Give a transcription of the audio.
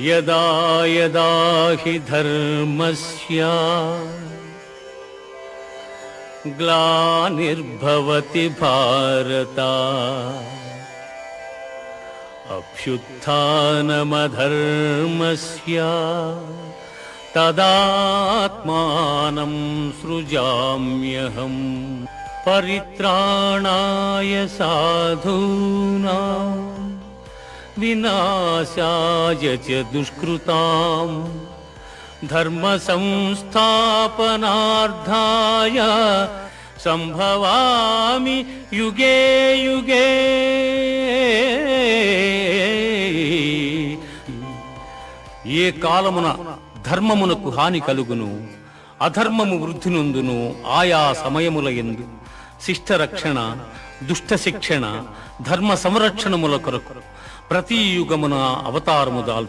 यदा यदा हि धर्मस्य ग्लानिर्भवति भारता। अभ्युत्थानमधर्मस्य तदात्मानं सृजाम्यहम् परित्राणाय साधूना వినాశాయ చ దుష్కృతాం ధర్మ సంస్థాపనార్థాయ సంభవామి యుగే యుగే ఏ కాలమున ధర్మమునకు హాని కలుగును అధర్మము వృద్ధి నొందును ఆయా సమయముల ఎందు. శిష్ట రక్షణ దుష్ట శిక్షణ ధర్మ సంరక్షణముల కొరకు. ప్రతి యుగమున అవతారము దాల్చు